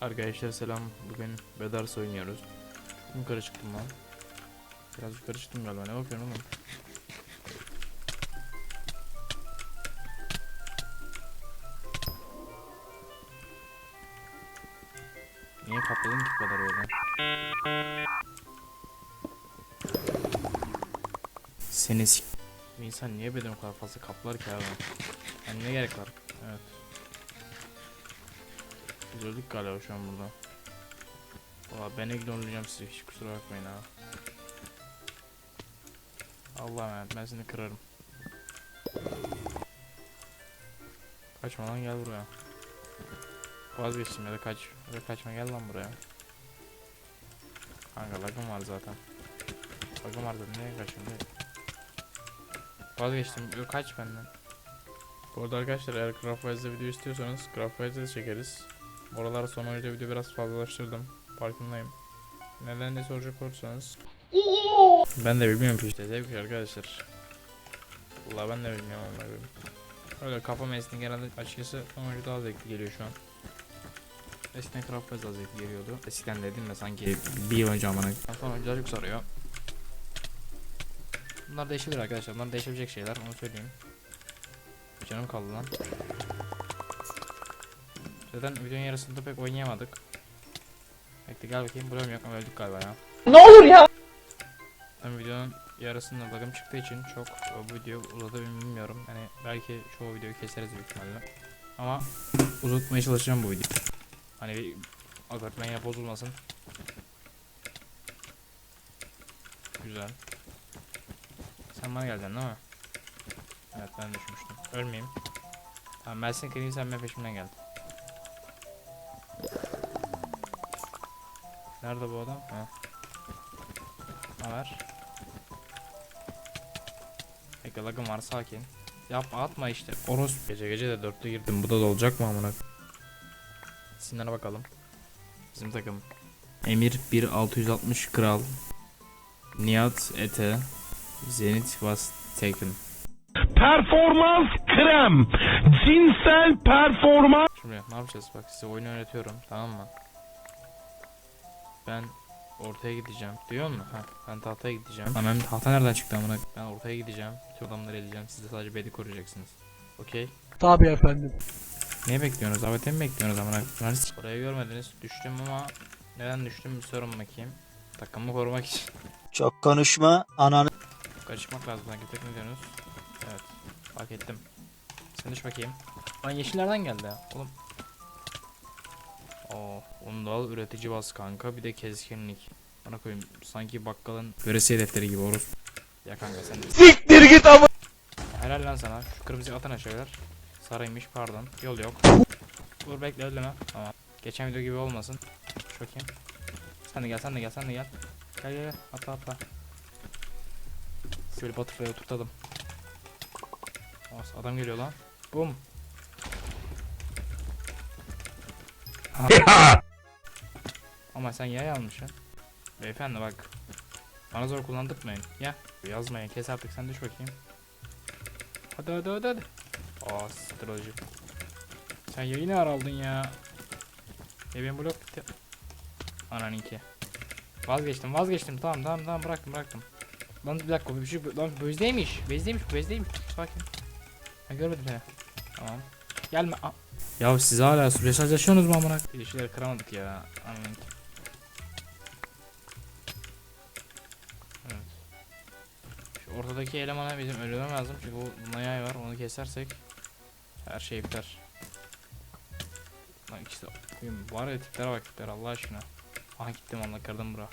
Arkadaşlar selam. Bugün Bedars oynuyoruz. Çok yukarı lan. Biraz yukarı galiba. Ne bakıyorsun oğlum? Niye kapladın ki bu kadar öyle? Seni. Bir insan niye beden kadar fazla kaplar ki abi? Yani ne gerek var? Evet. Öldük galiba şu an burada. Valla ben ignorlayacağım sizi hiç kusura bakmayın ha. Allah'ım emanet ben seni kırarım. Kaçma lan gel buraya. Vazgeçtim ya da kaç. Ya kaçma gel lan buraya. Kanka lagım var zaten. Lagım var zaten niye kaçayım diye. Vazgeçtim. Kaç benden. Bu arada arkadaşlar eğer Craftwise'da video istiyorsanız Craftwise'da da çekeriz. Oralar son oyunda video biraz fazlalaştırdım. Farkındayım. Neden ne soracak olursanız. ben de bilmiyorum işte zevk arkadaşlar. Vallahi ben de bilmiyorum onları. Öyle kafa mesleği genelde açıkçası son oyuncu daha zevkli geliyor şu an. Eskiden Craftwise daha zevkli geliyordu. Eskiden dedim de sanki bir yıl önce amına. Son oyuncular çok sarıyor. Bunlar değişebilir arkadaşlar. Bunlar değişebilecek şeyler onu söyleyeyim. Canım kaldı lan. Zaten videonun yarısında pek oynayamadık. Bekle gel bakayım buram yok ama öldük galiba ya. Ne olur ya. Ben videonun yarısında bug'ım çıktığı için çok bu video uzadı bilmiyorum. Hani belki çoğu videoyu keseriz büyük ihtimalle. Ama uzatmaya çalışacağım bu videoyu. Hani bir apartman yine bozulmasın. Güzel. Sen bana geldin değil mi? Evet ben düşmüştüm. Ölmeyeyim. Tamam seni kırayım sen benim peşimden gel. Nerede bu adam? Ha. Ne var? Bekle lagım var sakin. Yapma atma işte. Oros. Gece gece de dörtte girdim. Bu da dolacak mı amına? İsimlerine bakalım. Bizim takım. Emir 1660 Kral. Nihat Ete. Zenit was taken. Performans krem. Cinsel performans. Şimdi ne yapacağız bak size oyunu öğretiyorum tamam mı? Ben ortaya gideceğim. Duyuyor musun? Ha, ben tahtaya gideceğim. Lan benim tahta nereden çıktı amına? Ben ortaya gideceğim. Bütün adamları eleyeceğim. Siz de sadece beni koruyacaksınız. Okey? Tabii efendim. Ne bekliyorsunuz? Davete mi bekliyorsunuz amına? Orayı görmediniz. Düştüm ama neden düştüm bir sorun bakayım. Takımımı korumak için. Çok konuşma ananı Kaçmak lazım sanki tek ne diyorsunuz? Evet. Fark ettim. Sen düş bakayım. Lan yeşillerden geldi ya. Oğlum. Oo, onu da al üretici bas kanka bir de keskinlik. Bana koyayım sanki bakkalın veresiye defteri gibi oruz. Ya kanka sen de. Siktir git ama. Helal lan sana. Şu kırmızı atın aşağılar. Sarıymış pardon. Yol yok. Dur bekle öldürme. Tamam. Geçen video gibi olmasın. Şu bakayım. Sen de gel sen de gel sen de gel. Gel gel. Atla atla. Şöyle butterfly'e oturtalım. As adam geliyor lan. Bum. Aha. Ama sen yay almışsın. Beyefendi bak. Bana zor kullandırtmayın. Ya. Yazmayın. Kes artık sen düş bakayım. Hadi hadi hadi hadi. Aa strateji. Sen yayı ne ara aldın ya? E benim blok bitti. Ananinki. Vazgeçtim vazgeçtim tamam tamam tamam bıraktım bıraktım. Lan bir dakika bir şey lan bezdeymiş. Bezdeymiş bezdeymiş. Sakin. Ben görmedim seni. Tamam. Gelme. Aa. Ya siz hala mesajlaşıyorsunuz mu amına? İlişkileri kıramadık ya. Ananinki. Ortadaki elemana bizim ölmem lazım çünkü bu bunda yay var onu kesersek her şey biter. Lan işte oyun var ya tiplere bak tiplere Allah aşkına. Aha gittim Allah kırdım bura.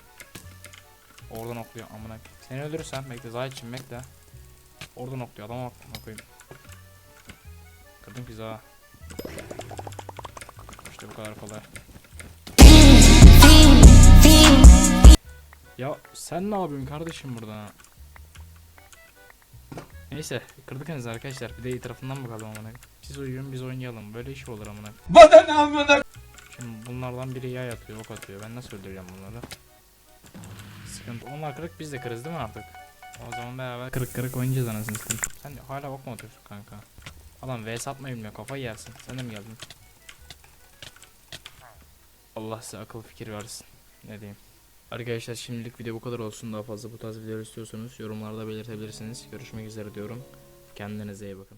Oradan okluyor amına. Seni öldürürsem bekle Zahit'cim bekle. Oradan okluyor adama bak amına koyayım. Kırdım pizza. ha. İşte bu kadar kolay. Ya sen ne yapıyorsun kardeşim burada? Neyse kırdık henüz arkadaşlar. Bir de iyi tarafından bakalım amına. Siz uyuyun biz oynayalım. Böyle iş olur amına. Bana ne amına. Şimdi bunlardan biri yay atıyor, ok atıyor. Ben nasıl öldüreceğim bunları? Sıkıntı. Onlar kırık biz de kırız değil mi artık? O zaman beraber kırık kırık oynayacağız anasını satayım. Sen hala ok mu atıyorsun kanka? Adam vs atmayı bilmiyor kafayı yersin. Sen de mi geldin? Allah size akıl fikir versin. Ne diyeyim. Arkadaşlar şimdilik video bu kadar olsun. Daha fazla bu tarz videolar istiyorsanız yorumlarda belirtebilirsiniz. Görüşmek üzere diyorum. Kendinize iyi bakın.